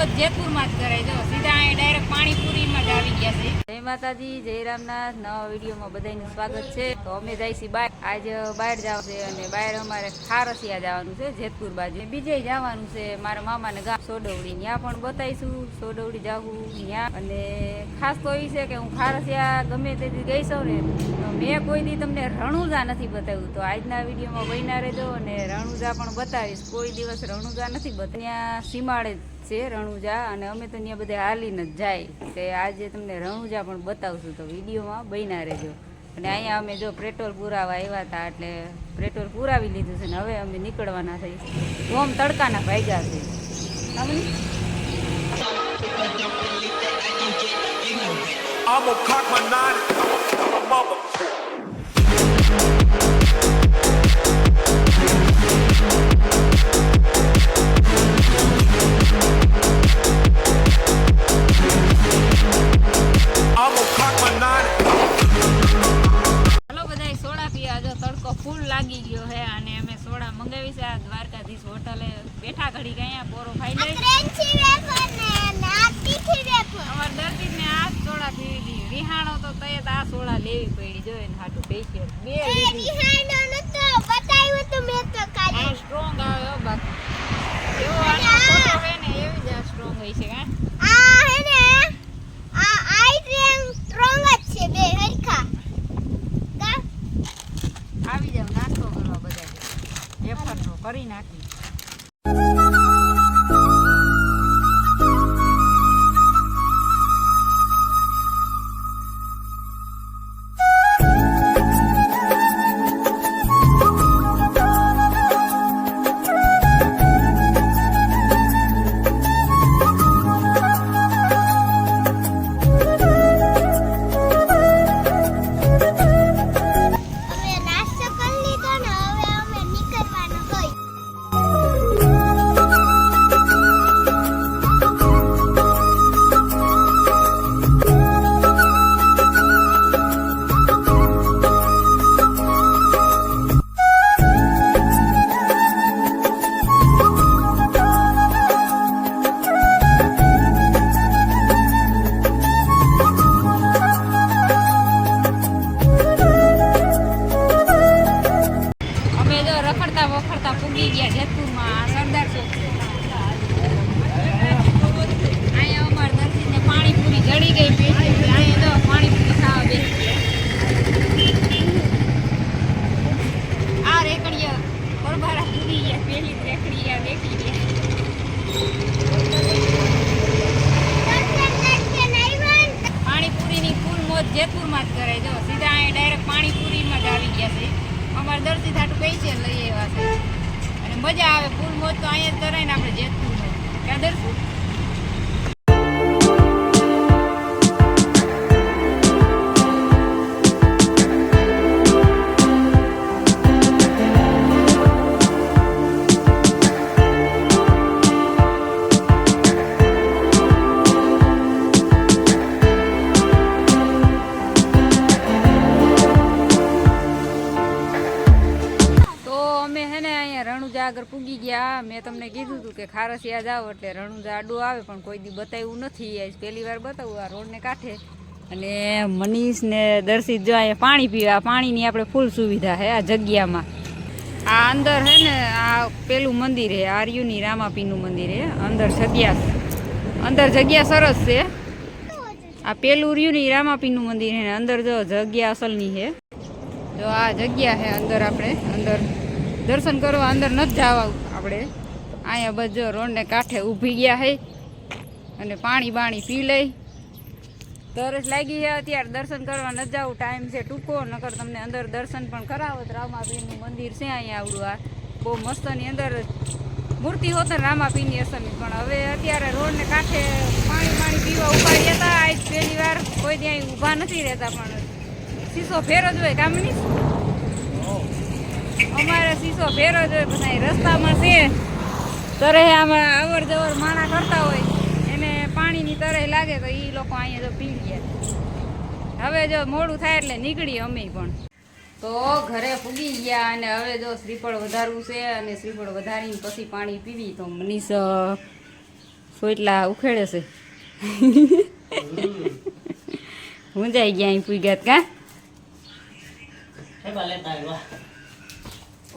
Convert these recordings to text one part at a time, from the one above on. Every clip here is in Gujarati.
મોજ જેતપુરમાં જ કરાય. જો, સીધા અહીં ડાયરેક્ટ પાણીપુરીમાં જ આવી ગયા છે. જય માતાજી, જય રામનાથ. નવા વિડીયોમાં બધાનું સ્વાગત છે. તો અમે જાય છીએ બહાર. બહાર જવાનું છે અને બહાર અમારે ખારસિયા જવાનું છે, જેતપુર બાજુ. બીજે જવાનું છે મારા મામાને ગામ સોડવડી. ત્યાં પણ બતાવીશું. સોડવડી જાવું ત્યાં. અને ખાસ તો એ છે કે હું ખારસિયા ગમે તેથી ગઈ છું ને મેં કોઈ દી તમને રણુજા નથી બતાવ્યું. તો આજના વિડીયોમાં બન્યા રહેજો અને રણુજા પણ બતાવીશ. કોઈ દિવસ રણુજા નથી બતાવ્યા સીમાડે છે, રણુજા, અને અમે તો ત્યાં બધે હાલીને જ જાય. તે આજે તમને રણુજા પણ બતાવશું, તો વિડીયોમાં બન્યા રહેજો. અને અહીંયા અમે જો પેટ્રોલ પુરાવા આવ્યા હતા, એટલે પેટ્રોલ પુરાવી લીધું છે ને હવે અમે નીકળવાના થઈ ઓમ તડકાના ભાગ્યા છે. I'm gonna cock my nine and my લાગી ગયો હે અને અમે સોડા મંગાવી છે. આ દ્વારકાધીશ હોટલે બેઠા ઘડી ગયા પોરો ખાઈ વેફર અમાર દર્દી ને આ સોડા પીવી દી રિહાણો તો તય આ સોડા લેવી પડી. જો ને હાટું સ્પેશિયલ બે એ લીધી રિહાનો નતો બતાવ્યું તો મેં તો આ કાઢી સ્ટ્રોંગ આવે હો બાકી એવો આનો ફોટો હોય ને એવી જ આ સ્ટ્રોંગ હોય છે કાં આ હે ને આ આઈ ડ્રેમ સ્ટ્રોંગ જ છે બે હરખા કા આવી જાવ નાસ્તો કરવા બધા. વેફરનો કરી નાખી જેતપુરમાં સરદાર ચોક અહીંયા અમારે દર્શીને પાણીપુરી જડી ગઈ પેટી અહીંયા પાણીપુરી ખાવા આ રેકડીયા પરબારા પૂગી ગયા પેલી જ રેકડી આ દેખી ગયા. પાણીપુરીની ફૂલ મોજ જેતપુરમાં જ કરે જો સીધા અહીંયા ડાયરેક્ટ પાણીપુરીમાં જ આવી ગયા છે. અમારે દર્દી થાટું કઈ છે લઈ આવ્યા છે. મજા આવે ફૂલ મોજ તો અહીંયા જ કરાય ને આપણે જેતપુરમાં. ક્યાં દર્શું રણુજા આગળ પૂગી ગયા. મેં તમને કીધું હતું કે ખારસિયા જાવ એટલે રણુજા આડું આવે, પણ કોઈ દી બતાવ્યું નથી. પહેલી વાર બતાવું, આ રોડને કાંઠે. અને મનીષ ને દર્શિત જો અહીંયા પાણી પીવા, પાણીની આપણે ફૂલ સુવિધા છે આ જગ્યામાં. આ અંદર હે ને, આ પેલું મંદિર છે, આર્યુની રામાપીનું મંદિર છે. અંદર જગ્યા અંદર જગ્યા સરસ છે. આ પેલું રહ્યું રામાપીનું મંદિર છે અંદર જો જગ્યા અસલની છે. જો આ જગ્યા છે અંદર આપણે, અંદર. દર્શન કરવા અંદર નથી જવા આપણે. અહીંયા બધો રોડને કાંઠે ઊભી ગયા છે અને પાણી બાણી પી લઈ. તરસ લાગી છે અત્યારે દર્શન કરવા ન જાવ. ટાઈમ છે ટૂંકો, નકર તમને અંદર દર્શન પણ કરાવો તો રામાપીરનું મંદિર છે અહીંયા આવડું આ. બહુ મસ્તની અંદર મૂર્તિ હોત ને રામાપીરની અસમી પણ હવે અત્યારે રોડને કાંઠે પાણી પાણી પીવા ઊભા રહેતા હતા. આજ પહેલી વાર કોઈ ત્યાં ઊભા નથી રહેતા પણ શીશો ફેર જ હોય કામની અમારે શીશો ફેરો જ હોય બધા રસ્તામાં છે. તરે આમાં અવર જવર માણા કરતા હોય. એને પાણીની તરે લાગે તો એ લોકો અહીંયા જો પી ગયા હવે જો મોડું થાય એટલે નીકળી અમે પણ. તો ઘરે પૂગી ગયા અને હવે જો શ્રીફળ વધારવું છે અને શ્રીફળ વધારીને પછી પાણી પીવી તો મનીષ સોટલા ઉખેડે છે. હું ગયા અહીં પૂગ્યા કા?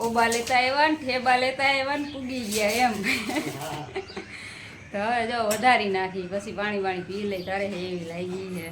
ઓબા લેતા આવ્યા ને ઠેબા લેતા આવ્યા ને પૂગી ગયા એમ. તો હવે જો વધારી નાખી પછી પાણી પાણી પી લઈ તારે એવી લાગી છે.